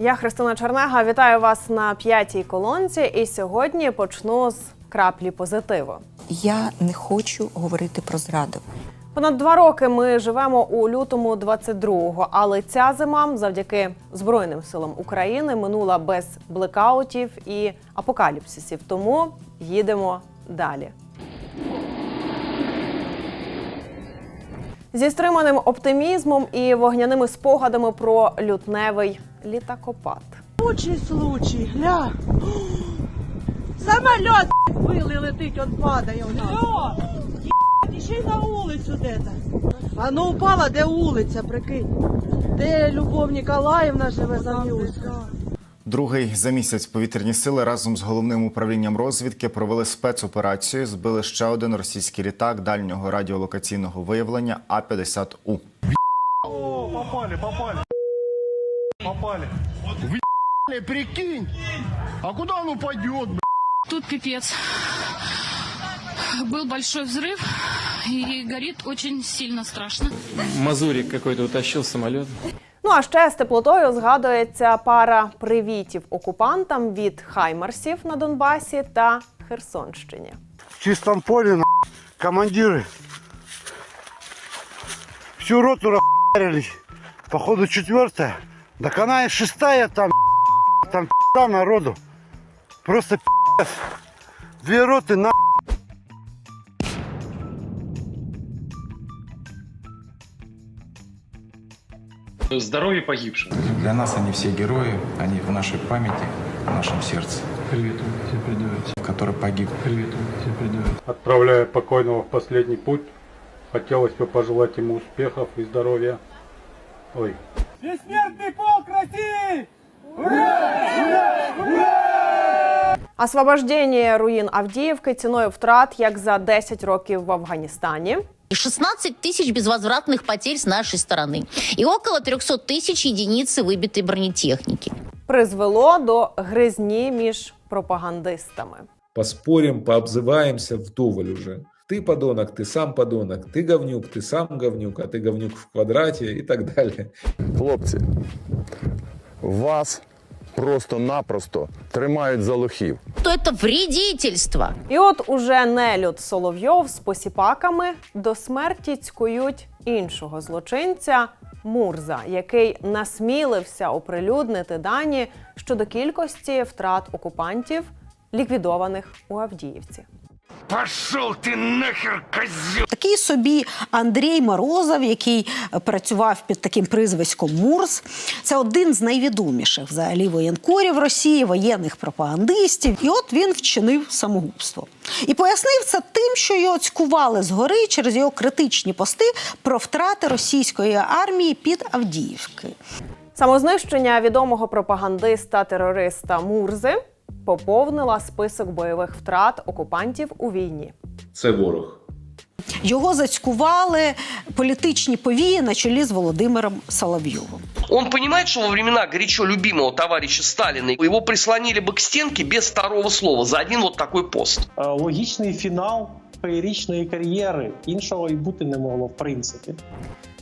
Я Христина Чернега. Вітаю вас на п'ятій колонці. І сьогодні почну з краплі позитиву. Я не хочу говорити про зраду. Понад два роки ми живемо у лютому 22-го, але ця зима, завдяки Збройним силам України, минула без блекаутів і апокаліпсисів. Тому їдемо далі. Зі стриманим оптимізмом і вогняними спогадами про лютневий літакопад. Случай, случай, гля. Самолет вили летить, он падає у нас. Ще й на вулицю де-то. А ну упала, де вулиця, прикинь. Де Любов Ніколаївна живе за Другий за місяць повітряні сили разом з головним управлінням розвідки провели спецоперацію. Збили ще один російський літак дальнього радіолокаційного виявлення А 50 У. О, попали, попали. Попали. Э, Прикинь! А куда он упадет? Тут пипец Был большой взрыв и горит очень сильно страшно. Мазурик какой-то утащил самолет. Ну а ще з теплотою згадується пара привітів окупантам від Хаймарсів на Донбасі та Херсонщині. В чистом поле, на командиры. Всю роту расхуярились. Походу четвертая. Так она и шестая там, там пи***а народу. Просто пи***ц. Две роты на Здоровье погибших. Для нас они все герои, они в нашей памяти, в нашем сердце, Привет, тебе передавать. который погиб. Привет, тебе передавать. Отправляя покойного в последний путь, хотелось бы пожелать ему успехов и здоровья. Ой, Бессмертный полк России! Освобождення руїн Авдіївки ціною втрат як за 10 років в Афганістані. И 16 тысяч безвозвратных потерь с нашей стороны. И около 300 тысяч единиц выбитой бронетехники. призвело до гризні між пропагандистами. поспорим, пообзываемся вдоволь уже. Ты подонок, ты сам подонок, ты говнюк, ты сам говнюк, а ты говнюк в квадрате и так далее. Хлопці, вас просто-напросто тримають за лохів. То це вредительство. І от уже нелюд Соловйов з посіпаками до смерті цькують іншого злочинця Мурза, який насмілився оприлюднити дані щодо кількості втрат окупантів, ліквідованих у Авдіївці. Пошел ты нахер, козел! Такий собі Андрій Морозов, який е, працював під таким призвиськом Мурс. Це один з найвідоміших взагалі воєнкорів Росії, воєнних пропагандистів. І от він вчинив самогубство. І пояснив це тим, що його цькували згори через його критичні пости про втрати російської армії під Авдіївки. Самознищення відомого пропагандиста-терориста Мурзи поповнила список бойових втрат окупантів у війні. Це ворог. Його зацькували політичні повії на чолі з Володимиром Соловйовим. Он понимает, что во времена горячо любимого товарища Сталина его прислонили бы к стенке без второго слова за один вот такой пост. Логічний фінал феєрічної кар'єри. Іншого і бути не могло, в принципі.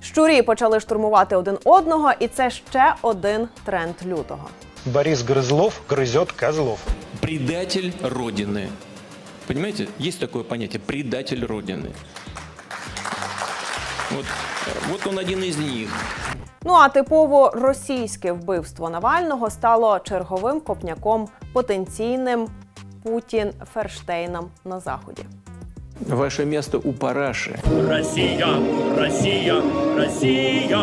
Щурі почали штурмувати один одного, і це ще один тренд лютого. Борис Грызлов грызет козлов. Предатель Родины. Понимаете, есть такое понятие предатель Родины. Вот, э, вот он один из них. Ну а типово російське вбивство Навального стало черговим копняком потенційним Путін Ферштейном на заході. Ваше место у параши. Россия, Россия, Россия,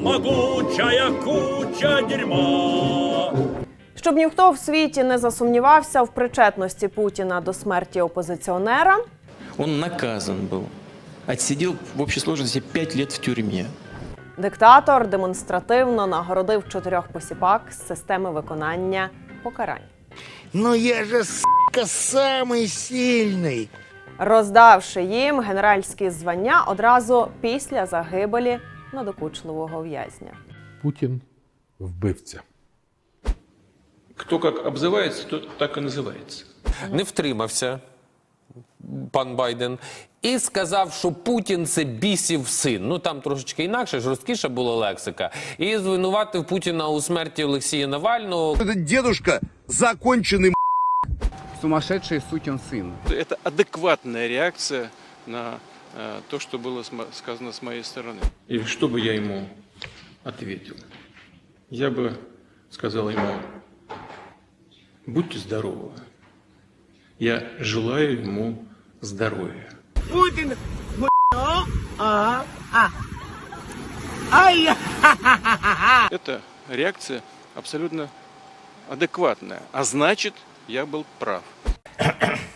могучая куча дерьма. Щоб ніхто в світі не засумнівався в причетності Путіна до смерті опозиціонера, Он наказан был. Отсидел в общей сложности 5 лет в тюрьме. диктатор демонстративно нагородив чотирьох посіпак з системи виконання покарань. Ну я же, сука, самый сильный! роздавши їм генеральські звання одразу після загибелі надокучливого в'язня. Путін вбивця. Кто как обзывается, тот так и называется. Не втримався. пан Байден, і сказав, що Путін це бісів син. Ну там трошечки інакше, жорсткіша була лексика. І звинуватив Путіна у смерті Олексія Навального. Дедушка законченный Сумасшедший сукин сын. Это адекватная реакция на То, что было сказано с моей стороны. И что бы я ему ответил? Я бы сказал ему, будьте здоровы. Я желаю ему здоровья. Путін а, а. Ай! Эта реакция абсолютно адекватная. А значит, я был прав.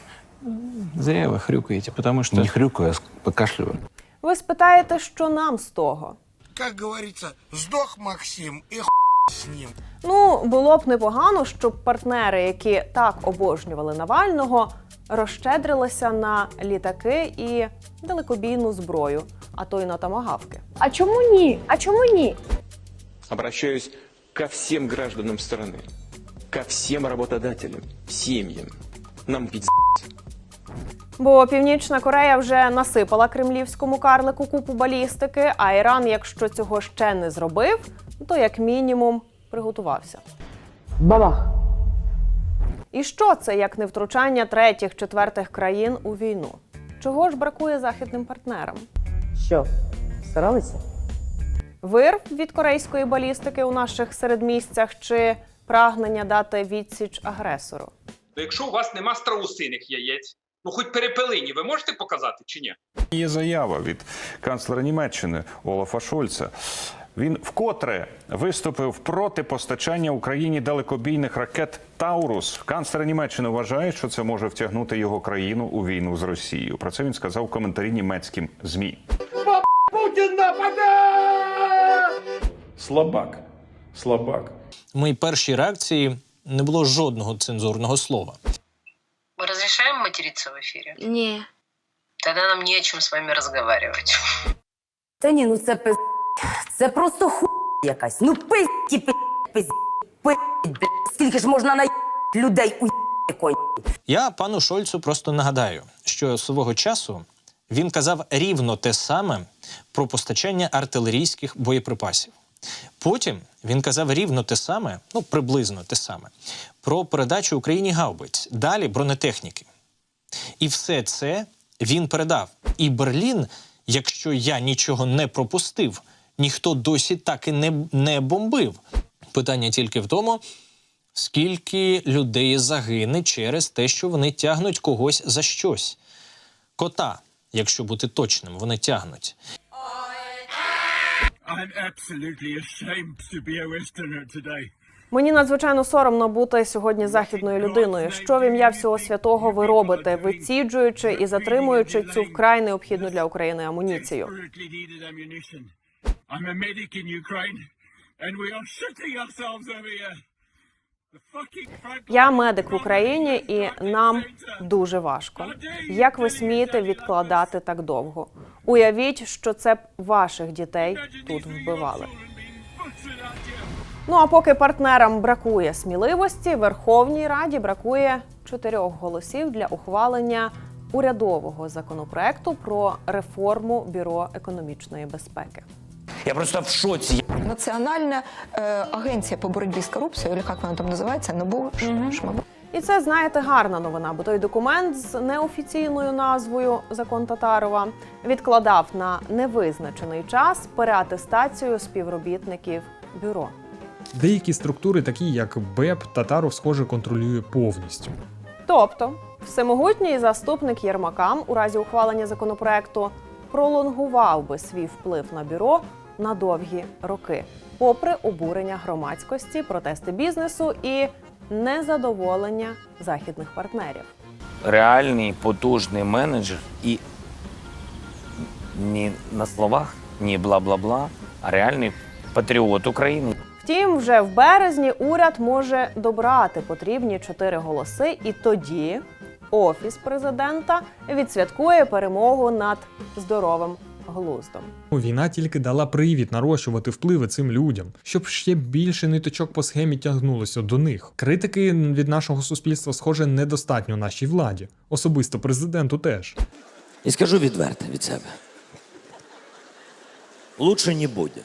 Зря вы хрюкаете, потому что... Не хрюкаю, а покашливаю. Ви спитаєте, що нам з того? Как говорится, сдох Максим и с ним. Ну, було б непогано, щоб партнери, які так обожнювали Навального, розщедрилися на літаки і далекобійну зброю, а то й на тамагавки. А чому ні? А чому ні? Обращаюсь ко всем гражданам страны, ко всем работодателям, семьям. Нам пить Бо Північна Корея вже насипала кремлівському карлику купу балістики, а Іран, якщо цього ще не зробив, то як мінімум приготувався. Бабах. І що це як не втручання третіх, четвертих країн у війну? Чого ж бракує західним партнерам? Що, старалися? Вирв від корейської балістики у наших середмістях чи прагнення дати відсіч агресору? То якщо у вас нема страусиних яєць, ну хоч перепелині, ви можете показати чи ні? Є заява від канцлера Німеччини Олафа Шольца. Він вкотре виступив проти постачання Україні далекобійних ракет Таурус. Канцлер Німеччини вважає, що це може втягнути його країну у війну з Росією. Про це він сказав в коментарі німецьким змі. Путін нападе! Слабак. Слабак. В моїй першій реакції не було жодного цензурного слова. Мы разрешаем материться в эфире? Ні. Тогда нам не о чем с вами разговаривать. Та ні, ну це пиз... Це просто ху якась. Ну пизді, пизді, пизді, Скільки ж можна на людей у конь? Я пану Шольцу просто нагадаю, що свого часу він казав рівно те саме про постачання артилерійських боєприпасів. Потім він казав рівно те саме, ну приблизно те саме, про передачу Україні гаубиць, далі бронетехніки. І все це він передав. І Берлін, якщо я нічого не пропустив, ніхто досі так і не, не бомбив. Питання тільки в тому, скільки людей загине через те, що вони тягнуть когось за щось. Кота, якщо бути точним, вони тягнуть. I'm absolutely ashamed to be a Westerner today. Мені надзвичайно соромно бути сьогодні західною людиною. Що в ім'я всього святого ви робите, виціджуючи і затримуючи цю вкрай необхідну для України амуніцію? Я медик в Україні, і нам дуже важко. Як ви смієте відкладати так довго? Уявіть, що це б ваших дітей тут вбивали. Ну а поки партнерам бракує сміливості, Верховній Раді бракує чотирьох голосів для ухвалення урядового законопроекту про реформу бюро економічної безпеки. Я просто в шоці. Національна е, агенція по боротьбі з корупцією, або як вона там називається, НАБУ, що, мабуть. І це, знаєте, гарна новина, бо той документ з неофіційною назвою Закон Татарова відкладав на невизначений час переатестацію співробітників бюро. Деякі структури, такі як БЕП, Татаров, схоже, контролює повністю. Тобто, всемогутній заступник Єрмакам у разі ухвалення законопроекту пролонгував би свій вплив на бюро на довгі роки, попри обурення громадськості, протести бізнесу і незадоволення західних партнерів. реальний потужний менеджер і не на словах, ні бла-бла-бла, а реальний патріот України. Втім, вже в березні уряд може добрати потрібні чотири голоси, і тоді офіс президента відсвяткує перемогу над здоровим глуздом. Війна тільки дала привід нарощувати впливи цим людям, щоб ще більше ниточок по схемі тягнулося до них. Критики від нашого суспільства, схоже, недостатньо нашій владі, особисто президенту теж. І скажу відверто від себе. Лучше не буде.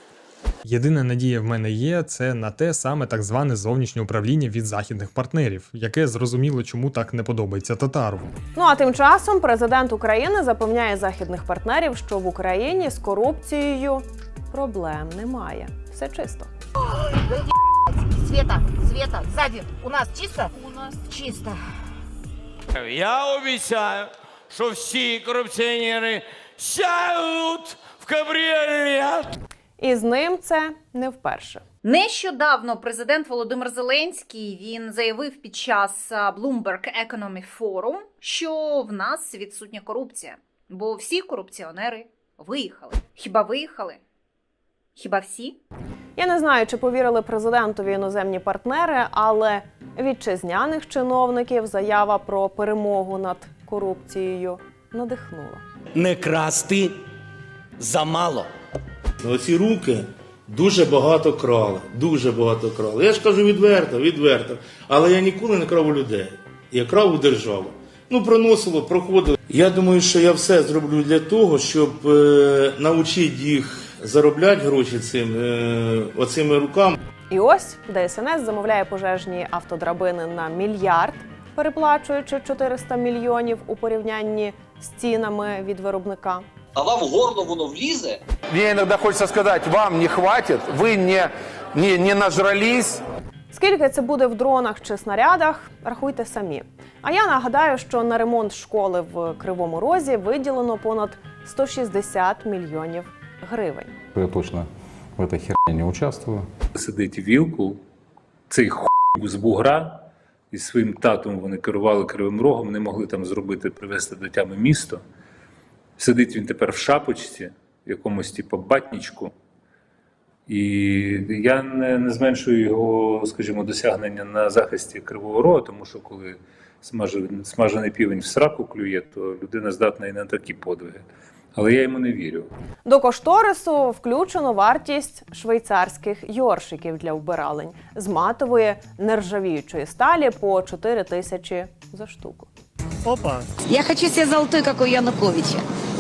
Єдина надія в мене є це на те саме так зване зовнішнє управління від західних партнерів, яке зрозуміло, чому так не подобається Татарову. Ну а тим часом президент України запевняє західних партнерів, що в Україні з корупцією проблем немає. Все чисто. Света, Света, сзади. У нас чисто? У нас чисто. Я обіцяю, що всі корупціонери сядуть в кабріолет. І з ним це не вперше. Нещодавно президент Володимир Зеленський він заявив під час Bloomberg Economic Forum, що в нас відсутня корупція, бо всі корупціонери виїхали. Хіба виїхали? Хіба всі? Я не знаю, чи повірили президентові іноземні партнери, але вітчизняних чиновників заява про перемогу над корупцією надихнула. Не красти замало. Оці руки дуже багато крали. Дуже багато крали. Я ж кажу відверто, відверто. Але я ніколи не крав у людей. Я крав у державу. Ну, проносило, проходило. Я думаю, що я все зроблю для того, щоб е, навчити їх заробляти гроші цим, е, оцими руками. І ось ДСНС замовляє пожежні автодрабини на мільярд, переплачуючи 400 мільйонів у порівнянні з цінами від виробника. А вам в горло воно влізе? Мне иногда хочется сказать, вам не хватит, вы не, не, не нажрались. Скільки це буде в дронах чи снарядах, рахуйте самі. А я нагадаю, що на ремонт школи в Кривому Розі виділено понад 160 мільйонів гривень. Я точно в этой херне не участвую. Сидить вілку, цей хуй з бугра, і своїм татом вони керували кривим рогом, не могли там зробити, привести до тями місто. Сидить він тепер в шапочці, в якомусь типу батнічку. І я не, не зменшую його, скажімо, досягнення на захисті Кривого Рога, тому що коли смажений, смажений півень в сраку клює, то людина здатна і на такі подвиги. Але я йому не вірю. До кошторису включено вартість швейцарських йоршиків для вбиралень з матової нержавіючої сталі по 4 тисячі за штуку. Опа. Я хочу себе золотой, как у Януковича.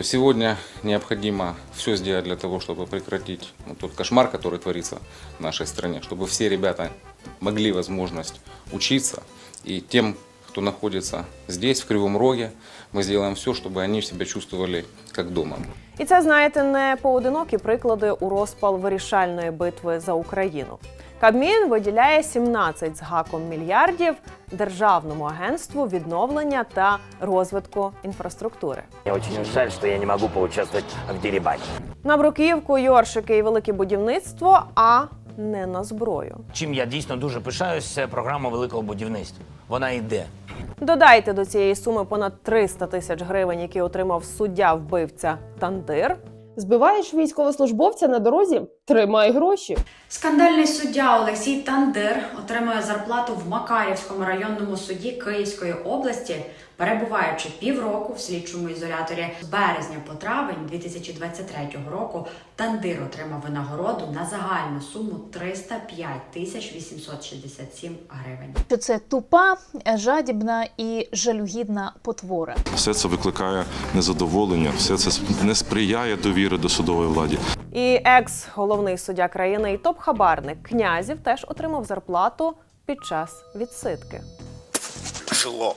То сегодня необходимо все сделать для того, чтобы прекратить ну, тот кошмар, который творится в нашей стране, чтобы все ребята могли возможность учиться. И тем, кто находится здесь, в Кривом Роге, мы сделаем все, чтобы они себя чувствовали как дома. І це, знаєте, не поодинокі приклади у розпал вирішальної битви за Україну. Кабмін виділяє 17 з гаком мільярдів Державному агентству відновлення та розвитку інфраструктури. Мне очень жаль, что я не могу поучаствовать в дерибане. На бруківку, йоршики і велике будівництво, а не на зброю. Чим я дійсно дуже пишаюсь, це програма великого будівництва. Вона йде. Додайте до цієї суми понад 300 тисяч гривень, які отримав суддя вбивця Тандир. Збиваєш військовослужбовця на дорозі, тримай гроші. Скандальний суддя Олексій Тандир отримує зарплату в Макарівському районному суді Київської області, перебуваючи півроку в слідчому ізоляторі з березня по травень 2023 року. Тандир отримав винагороду на загальну суму 305 тисяч 867 гривень. що це тупа, жадібна і жалюгідна потвора. Все це викликає незадоволення, все це не сприяє довіри до судової влади. І екс-головний суддя країни і топ-хабарник князів теж отримав зарплату під час відсидки. Жлоб.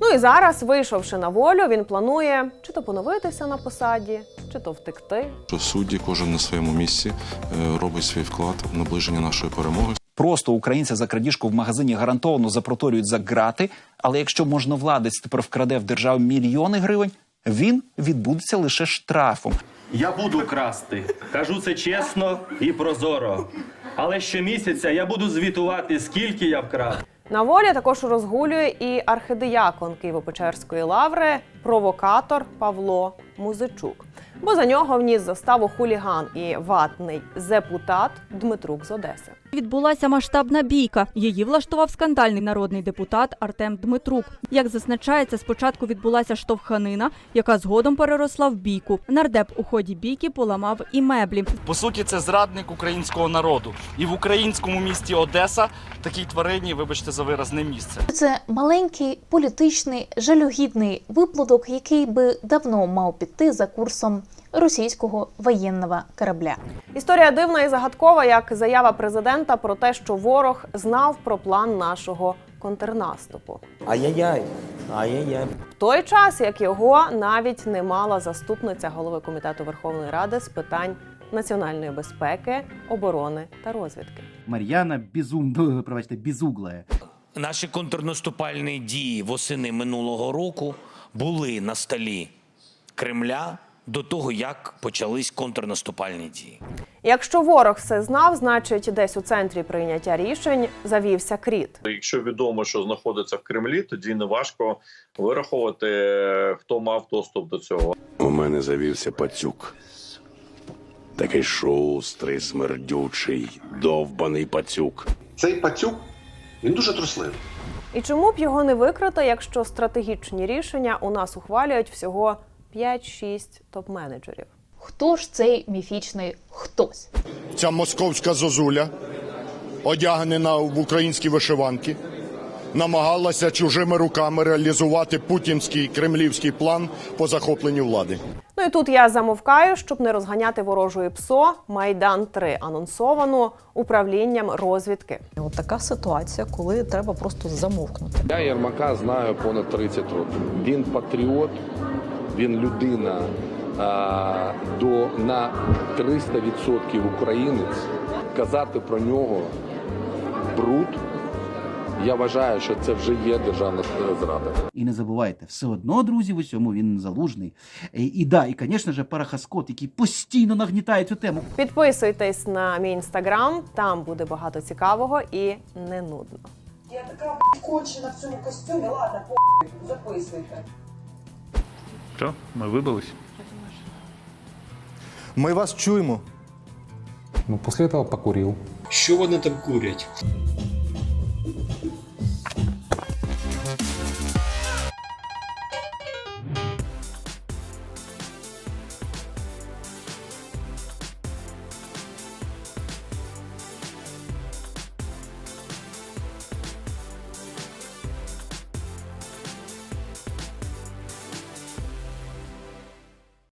Ну і зараз, вийшовши на волю, він планує чи то поновитися на посаді, чи то втекти. Що судді, кожен на своєму місці е, робить свій вклад в наближення нашої перемоги. Просто українця за крадіжку в магазині гарантовано запроторюють за грати. Але якщо можновладець тепер вкраде в державу мільйони гривень, він відбудеться лише штрафом. Я буду красти. Кажу це чесно і прозоро. Але щомісяця я буду звітувати, скільки я вкрав. На волі також розгулює і архидиякон Києво-Печерської лаври, провокатор Павло Музичук. Бо за нього вніс заставу хуліган і ватний депутат Дмитрук з Одеси. Відбулася масштабна бійка. Її влаштував скандальний народний депутат Артем Дмитрук. Як зазначається, спочатку відбулася штовханина, яка згодом переросла в бійку. Нардеп у ході бійки поламав і меблі. По суті, це зрадник українського народу. І в українському місті Одеса такій тварині, вибачте за вираз, не місце. Це маленький політичний жалюгідний виплодок, який би давно мав піти за курсом російського воєнного корабля. Історія дивна і загадкова, як заява президента про те, що ворог знав про план нашого контрнаступу. Ай-яй-яй. Ай-яй-яй. В той час, як його навіть не мала заступниця голови комітету Верховної Ради з питань національної безпеки, оборони та розвідки. Мар'яна безум... пробачте, безуглая. Наші контрнаступальні дії восени минулого року були на столі Кремля до того, як почались контрнаступальні дії. Якщо ворог все знав, значить десь у центрі прийняття рішень завівся кріт. Якщо відомо, що знаходиться в Кремлі, тоді не важко вирахувати, хто мав доступ до цього. У мене завівся пацюк. Такий шустрий, смердючий, довбаний пацюк. Цей пацюк він дуже трусливий. І чому б його не викрити, якщо стратегічні рішення у нас ухвалюють всього 5-6 топ-менеджерів? Хто ж цей міфічний хтось? Ця московська зозуля, одягнена в українські вишиванки, намагалася чужими руками реалізувати путінський кремлівський план по захопленню влади. Ну і тут я замовкаю, щоб не розганяти ворожої ПСО Майдан 3 анонсовану управлінням розвідки. От така ситуація, коли треба просто замовкнути. Я Єрмака знаю понад 30 років. Він патріот, він людина а, до на 300% українець. Казати про нього бруд. Я вважаю, що це вже є державна зрада. І не забувайте, все одно, друзі, в усьому він залужний. І, і да, і, звісно ж, Парахаскот, який постійно нагнітає цю тему. Підписуйтесь на мій інстаграм, там буде багато цікавого і не нудно. Я така кончена в цьому костюмі, ладно, по записуйте. Що, ми вибились? Ми вас чуємо. Ну, после этого покурил. Що вони там курять?